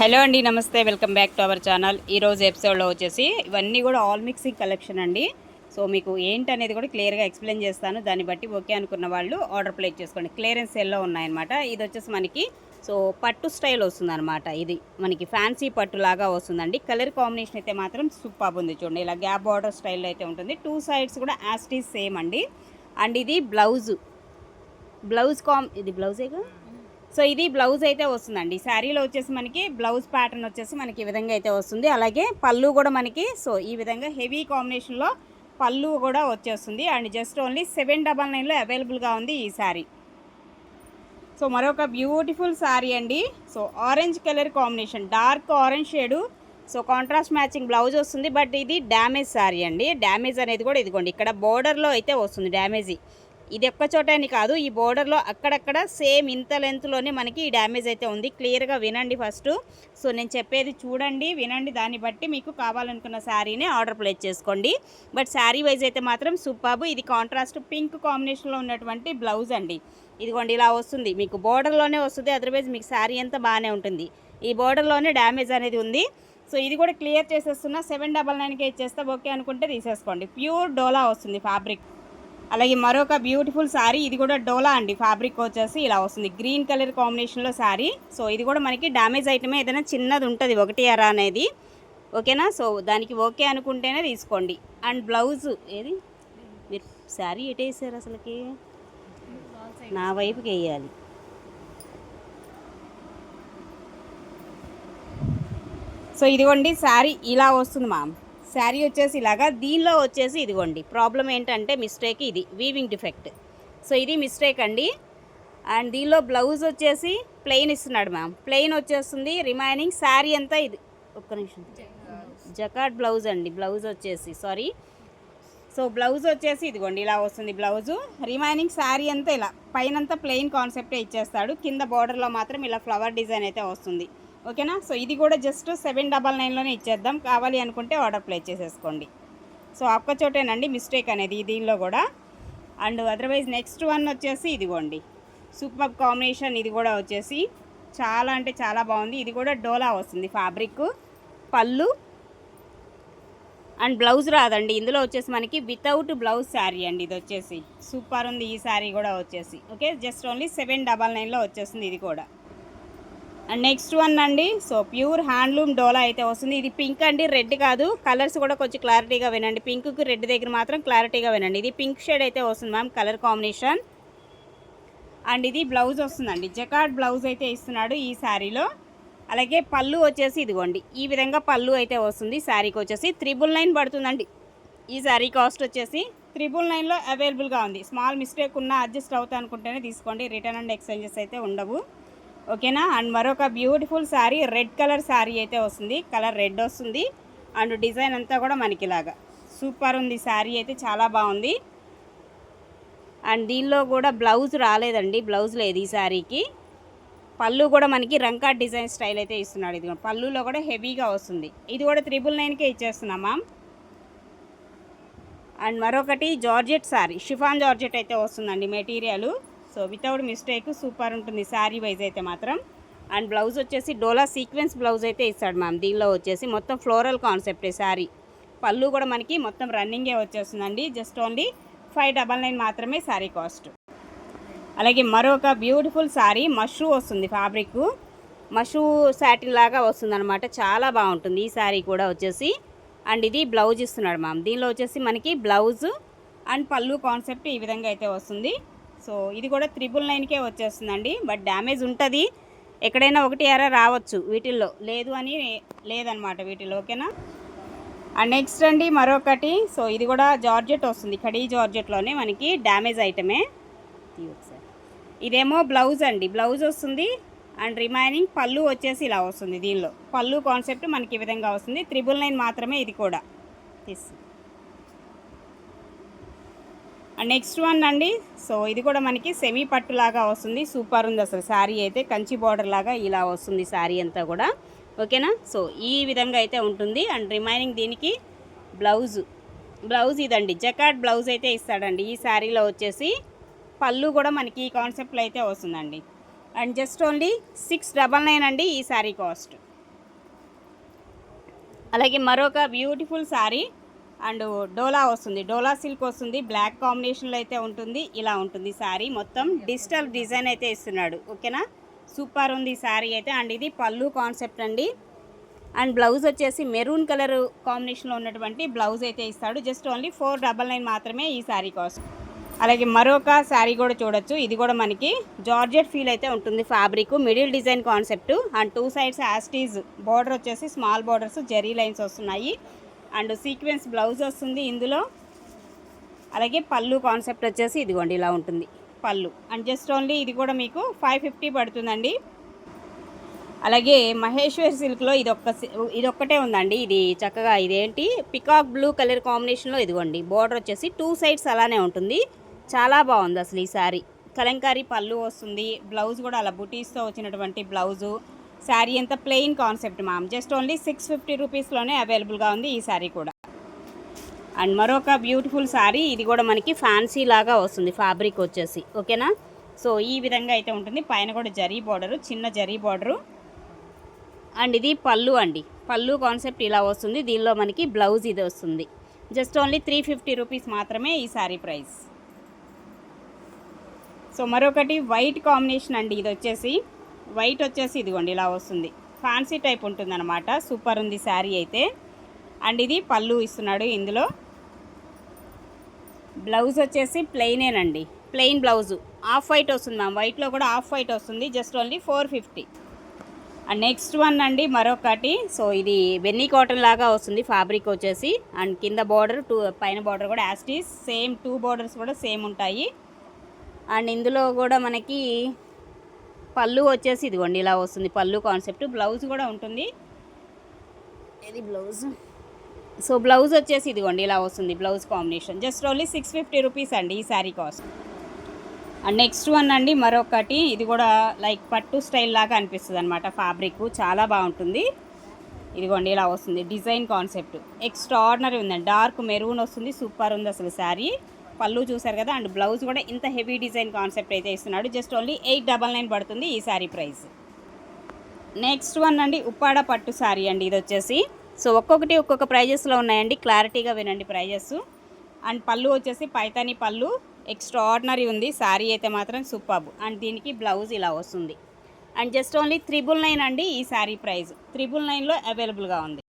Hello అండి నమస్తే welcome back to our channel. ఈరోజు ఎపిసోడ్లో వచ్చేసి ఇవన్నీ కూడా ఆల్ మిక్సింగ్ కలెక్షన్ అండి. సో మీకు ఏంటి అనేది కూడా క్లియర్గా ఎక్స్ప్లెయిన్ చేస్తాను. దాన్ని బట్టి ఓకే అనుకున్న వాళ్ళు ఆర్డర్ ప్లేస్ చేసుకోండి. క్లియరెన్స్ సెల్లో ఉన్నాయన్నమాట. ఇది వచ్చేసి మనకి సో పట్టు స్టైల్ వస్తుందన్నమాట ఇది. మనకి ఫ్యాన్సీ పట్టు లాగా వస్తుందండి. కలర్ కాంబినేషన్ అయితే మాత్రం సూపర్ ఉంది చూడండి. ఇలా గ్యాప్ బార్డర్ స్టైల్లో అయితే ఉంటుంది. టూ సైడ్స్ కూడా యాస్టీస్ సేమ్ అండి. అండ్ ఇది బ్లౌజ్. బ్లౌజ్ కామ్ ఇది బ్లౌజేగా? సో ఇది బ్లౌజ్ అయితే వస్తుందండి. శారీలో వచ్చేసి మనకి బ్లౌజ్ ప్యాటర్న్ వచ్చేసి మనకి ఈ విధంగా అయితే వస్తుంది. అలాగే పళ్ళు కూడా మనకి సో ఈ విధంగా హెవీ కాంబినేషన్లో పళ్ళు కూడా వచ్చేస్తుంది. And just only seven double నైన్లో అవైలబుల్గా ఉంది ఈ శారీ. సో మరొక బ్యూటిఫుల్ శారీ అండి. So orange colour combination dark orange shade. So contrast matching blouse వస్తుంది. బట్ ఇది డ్యామేజ్ శారీ అండి. డ్యామేజ్ అనేది కూడా ఇదిగోండి ఇక్కడ బోర్డర్లో అయితే వస్తుంది డ్యామేజ్. ఇది ఒక్క చోట అని కాదు ఈ బోర్డర్లో అక్కడక్కడ సేమ్ ఇంత లెంత్లోనే మనకి ఈ డ్యామేజ్ అయితే ఉంది. క్లియర్గా వినండి ఫస్ట్. సో నేను చెప్పేది చూడండి వినండి. దాన్ని బట్టి మీకు కావాలనుకున్న శారీనే ఆర్డర్ ప్లేస్ చేసుకోండి. బట్ శారీ వైజ్ అయితే మాత్రం సూపర్బ్. ఇది కాంట్రాస్ట్ పింక్ కాంబినేషన్లో ఉన్నటువంటి బ్లౌజ్ అండి. ఇదిగోండి ఇలా వస్తుంది. మీకు బోర్డర్లోనే వస్తుంది. అదర్వైజ్ మీకు శారీ అంతా బాగానే ఉంటుంది. ఈ బోర్డర్లోనే డ్యామేజ్ అనేది ఉంది. సో ఇది కూడా క్లియర్ చేసేస్తున్నా. సెవెన్ డబల్ నైన్కి ఇచ్చేస్తే. ఓకే అనుకుంటే తీసేసుకోండి. ప్యూర్ డోలా వస్తుంది ఫ్యాబ్రిక్. అలాగే మరొక బ్యూటిఫుల్ శారీ ఇది కూడా డోలా అండి ఫ్యాబ్రిక్ వచ్చేసి ఇలా వస్తుంది. గ్రీన్ కలర్ కాంబినేషన్లో శారీ సో ఇది కూడా మనకి డ్యామేజ్ ఐటమే ఏదైనా చిన్నది ఉంటుంది ఒకటి అర అనేది. ఓకేనా సో దానికి ఓకే అనుకుంటేనే తీసుకోండి. అండ్ బ్లౌజ్ ఏది? మీరు శారీ ఎటేసారు అసలుకి? నా వైపుకి వేయాలి. సో ఇదిగోండి శారీ ఇలా వస్తుంది మామ్ శారీ వచ్చేసి ఇలాగా దీనిలో వచ్చేసి ఇదిగోండి. ప్రాబ్లం ఏంటంటే మిస్టేక్ ఇది వీవింగ్ డిఫెక్ట్ సో ఇది మిస్టేక్ అండి. అండ్ దీనిలో బ్లౌజ్ వచ్చేసి ప్లెయిన్ ఇస్తున్నాడు మ్యామ్ ప్లెయిన్ వచ్చేస్తుంది రిమైనింగ్ శారీ అంతా ఇది. ఒక్క నిమిషం. జకాట్ బ్లౌజ్ అండి బ్లౌజ్ వచ్చేసి సారీ సో బ్లౌజ్ వచ్చేసి ఇదిగోండి ఇలా వస్తుంది బ్లౌజు రిమైనింగ్ శారీ అంతా ఇలా పైనంతా ప్లెయిన్ కాన్సెప్టే ఇచ్చేస్తాడు. కింద బార్డర్లో మాత్రం ఇలా ఫ్లవర్ డిజైన్ అయితే వస్తుంది. ఓకేనా? సో ఇది కూడా జస్ట్ సెవెన్ డబల్ నైన్లోనే ఇచ్చేద్దాం. కావాలి అనుకుంటే ఆర్డర్ ప్లేస్ చేసేసుకోండి. సో ఒక్క చోటేనండి మిస్టేక్ అనేది దీనిలో కూడా. అండ్ అదర్వైజ్ నెక్స్ట్ వన్ వచ్చేసి ఇదిగోండి. సూపర్ కాంబినేషన్ ఇది కూడా వచ్చేసి చాలా అంటే చాలా బాగుంది. ఇది కూడా డోలా వస్తుంది ఫ్యాబ్రిక్ పళ్ళు అండ్ బ్లౌజ్ రాదండి. ఇందులో వచ్చేసి మనకి వితౌట్ బ్లౌజ్ శారీ అండి ఇది వచ్చేసి. సూపర్ ఉంది ఈ శారీ కూడా వచ్చేసి. Okay just only seven double నైన్లో వచ్చేస్తుంది ఇది కూడా. అండ్ నెక్స్ట్ వన్ అండి సో ప్యూర్ హ్యాండ్లూమ్ డోలా అయితే వస్తుంది. ఇది పింక్ అండి రెడ్ కాదు. కలర్స్ కూడా కొంచెం క్లారిటీగా వినండి. పింక్కి రెడ్ దగ్గర మాత్రం క్లారిటీగా వినండి. ఇది పింక్ షేడ్ అయితే వస్తుంది మ్యామ్ కలర్ కాంబినేషన్. అండ్ ఇది బ్లౌజ్ వస్తుందండి. జకాట్ బ్లౌజ్ అయితే ఇస్తున్నాడు ఈ శారీలో. అలాగే పళ్ళు వచ్చేసి ఇదిగోండి. ఈ విధంగా పళ్ళు అయితే వస్తుంది శారీకి వచ్చేసి. త్రిబుల్ నైన్ పడుతుందండి. ఈ శారీ కాస్ట్ వచ్చేసి త్రిబుల్ నైన్లో అవైలబుల్గా ఉంది. స్మాల్ మిస్టేక్ ఉన్న అడ్జస్ట్ అవుతా అనుకుంటేనే తీసుకోండి. రిటర్న్ అండ్ ఎక్స్చేంజెస్ అయితే ఉండవు. ఓకేనా? అండ్ మరొక beautiful sari red colour sari అయితే వస్తుంది. కలర్ రెడ్ వస్తుంది. అండ్ డిజైన్ అంతా కూడా మనకి ఇలాగా. సూపర్ ఉంది శారీ అయితే చాలా బాగుంది. అండ్ దీనిలో కూడా బ్లౌజ్ రాలేదండి. బ్లౌజ్ లేదు ఈ శారీకి పళ్ళు కూడా మనకి రంకా డిజైన్ స్టైల్ అయితే ఇస్తున్నాడు. ఇది పళ్ళులో కూడా హెవీగా వస్తుంది. ఇది కూడా త్రిబుల్ నైన్కే ఇచ్చేస్తున్నాం మ్యామ్ అండ్ మరొకటి జార్జెట్ శారీ షిఫాన్ జార్జెట్ అయితే వస్తుందండి material so without mistake super ఉంటుంది శారీ వైజ్ అయితే మాత్రం. అండ్ బ్లౌజ్ వచ్చేసి డోలా సీక్వెన్స్ బ్లౌజ్ అయితే ఇస్తాడు మ్యామ్. దీనిలో వచ్చేసి మొత్తం ఫ్లోరల్ కాన్సెప్ట్ శారీ. పళ్ళు కూడా మనకి మొత్తం రన్నింగే వచ్చేస్తుందండి. Just only five double nine మాత్రమే శారీ కాస్ట్ అలాగే మరొక బ్యూటిఫుల్ శారీ మష్రూ వస్తుంది ఫ్యాబ్రిక్ మషూ శాటిన్ లాగా వస్తుంది అనమాట చాలా బాగుంటుంది. ఈ శారీ కూడా వచ్చేసి అండ్ ఇది బ్లౌజ్ ఇస్తున్నాడు మ్యామ్. దీనిలో వచ్చేసి మనకి బ్లౌజ్ అండ్ పళ్ళు కాన్సెప్ట్ ఈ విధంగా అయితే వస్తుంది. సో ఇది కూడా త్రిబుల్ నైన్కే వచ్చేస్తుందండి. బట్ డ్యామేజ్ ఉంటుంది. ఎక్కడైనా ఒకటి ఎర రావచ్చు వీటిల్లో. లేదు అని లేదనమాట వీటిలో ఓకేనా? అండ్ నెక్స్ట్ అండి మరొకటి. సో ఇది కూడా జార్జెట్ వస్తుంది. కడీ జార్జెట్లోనే మనకి డ్యామేజ్ ఐటమే. ఒకసారి. ఇదేమో బ్లౌజ్ అండి. బ్లౌజ్ వస్తుంది. అండ్ రిమైనింగ్ పళ్ళు వచ్చేసి ఇలా వస్తుంది దీనిలో. పళ్ళు కాన్సెప్ట్ మనకి ఈ విధంగా వస్తుంది. త్రిబుల్ నైన్ మాత్రమే ఇది కూడా. తీసి అండ్ నెక్స్ట్ వన్ అండి. సో ఇది కూడా మనకి సెమీ పట్టు లాగా వస్తుంది. సూపర్ ఉంది అసలు శారీ అయితే. కంచి బార్డర్ లాగా ఇలా వస్తుంది శారీ అంతా కూడా. ఓకేనా సో ఈ విధంగా అయితే ఉంటుంది. అండ్ రిమైనింగ్ దీనికి బ్లౌజ్ బ్లౌజ్ ఇదండి. జకాట్ బ్లౌజ్ అయితే ఇస్తాడండి. ఈ శారీలో వచ్చేసి పళ్ళు కూడా మనకి ఈ కాన్సెప్ట్లో అయితే వస్తుందండి. And just only six double nine అండి ఈ శారీ కాస్ట్ అలాగే మరొక బ్యూటిఫుల్ శారీ. అండ్ డోలా వస్తుంది. డోలా సిల్క్ వస్తుంది. బ్లాక్ కాంబినేషన్లో అయితే ఉంటుంది. ఇలా ఉంటుంది శారీ. మొత్తం డిజిటల్ డిజైన్ అయితే ఇస్తున్నాడు. ఓకేనా? సూపర్ ఉంది శారీ అయితే. అండ్ ఇది పళ్ళు కాన్సెప్ట్ అండి. అండ్ బ్లౌజ్ వచ్చేసి మెరూన్ కలర్ కాంబినేషన్లో ఉన్నటువంటి బ్లౌజ్ అయితే ఇస్తాడు. Just only four double nine మాత్రమే ఈ శారీ కాస్ట్. అలాగే మరొక శారీ కూడా చూడొచ్చు. ఇది కూడా మనకి జార్జెట్ ఫీల్ అయితే ఉంటుంది fabric. Middle design concept. And two sides యాస్టీజ్. Border వచ్చేసి స్మాల్ బార్డర్స్ జెరీ లైన్స్ వస్తున్నాయి. అండ్ సీక్వెన్స్ బ్లౌజ్ వస్తుంది ఇందులో. అలాగే పళ్ళు కాన్సెప్ట్ వచ్చేసి ఇదిగోండి ఇలా ఉంటుంది. పళ్ళు. అండ్ జస్ట్ ఓన్లీ ఇది కూడా మీకు ఫైవ్ ఫిఫ్టీ పడుతుందండి. అలాగే మహేశ్వర్ సిల్క్లో ఇది ఒక్క ఇది ఒక్కటే ఉందండి. ఇది చక్కగా ఇదేంటి? పికాక్ బ్లూ కలర్ కాంబినేషన్లో ఇదిగోండి బార్డర్ వచ్చేసి టూ సైడ్స్ అలానే ఉంటుంది. చాలా బాగుంది అసలు ఈ శారీ. కలంకారీ పళ్ళు వస్తుంది బ్లౌజ్ కూడా అలా బుటీస్తో వచ్చినటువంటి బ్లౌజు. శారీ ఎంత plain concept ma'am just only six fifty రూపీస్లోనే అవైలబుల్గా ఉంది ఈ శారీ కూడా. అండ్ మరొక బ్యూటిఫుల్ శారీ ఇది కూడా మనకి ఫ్యాన్సీ లాగా వస్తుంది ఫ్యాబ్రిక్ వచ్చేసి. ఓకేనా సో ఈ విధంగా అయితే ఉంటుంది. పైన కూడా జరీ బార్డరు చిన్న జరీ బార్డరు అండ్ ఇది పళ్ళు అండి. పళ్ళు కాన్సెప్ట్ ఇలా వస్తుంది. దీనిలో మనకి బ్లౌజ్ ఇది వస్తుంది. Just only three fifty rupees మాత్రమే ఈ శారీ ప్రైస్ సో మరొకటి వైట్ కాంబినేషన్ అండి. ఇది వచ్చేసి వైట్ వచ్చేసి ఇదిగోండి ఇలా వస్తుంది. ఫ్యాన్సీ టైప్ ఉంటుందన్నమాట. సూపర్ ఉంది శారీ అయితే. అండ్ ఇది పళ్ళు ఇస్తున్నాడు ఇందులో. బ్లౌజ్ వచ్చేసి ప్లెయినేనండి ప్లెయిన్ బ్లౌజు ఆఫ్ వైట్ వస్తుంది మ్యామ్ వైట్లో కూడా ఆఫ్ వైట్ వస్తుంది. Just only four fifty and next one అండి మరొకటి. సో ఇది వెన్నీ కాటన్ లాగా వస్తుంది ఫ్యాబ్రిక్ వచ్చేసి. అండ్ కింద బార్డర్ టూ పైన బార్డర్ కూడా యాస్టీస్ సేమ్ టూ బార్డర్స్ కూడా సేమ్ ఉంటాయి. అండ్ ఇందులో కూడా మనకి పళ్ళు వచ్చేసి ఇదిగోండి ఇలా వస్తుంది పళ్ళు కాన్సెప్ట్. బ్లౌజ్ కూడా ఉంటుంది. ఇది బ్లౌజ్? సో బ్లౌజ్ వచ్చేసి ఇదిగోండి ఇలా వస్తుంది blouse combination. Just only six fifty rupees అండి ఈ sari cost. And next one అండి మరొకటి ఇది కూడా లైక్ పట్టు స్టైల్ లాగా అనిపిస్తుంది అనమాట ఫ్యాబ్రిక్. చాలా బాగుంటుంది. ఇదిగోండి ఇలా వస్తుంది డిజైన్ కాన్సెప్ట్. ఎక్స్ట్రాడినరీ ఉందండి. డార్క్ మెరూన్ వస్తుంది సూపర్ ఉంది అసలు శారీ. పళ్ళు చూసారు కదా అండ్ బ్లౌజ్ కూడా ఇంత హెవీ డిజైన్ కాన్సెప్ట్ అయితే ఇస్తున్నాడు. Just only eight double nine పడుతుంది ఈ శారీ ప్రైస్. నెక్స్ట్ వన్ అండి ఉప్పాడ పట్టు శారీ అండి. ఇది వచ్చేసి సో ఒక్కొక్కటి ఒక్కొక్క ప్రైజెస్లో ఉన్నాయండి. క్లారిటీగా వినండి ప్రైజెస్. అండ్ పళ్ళు వచ్చేసి పైతాని పళ్ళు ఎక్స్ట్రాడినరీ ఉంది. శారీ అయితే మాత్రం సూపర్బ్ అండ్ దీనికి బ్లౌజ్ ఇలా వస్తుంది. And just only triple nine అండి ఈ శారీ ప్రైస్. త్రిబుల్ నైన్లో అవైలబుల్గా ఉంది.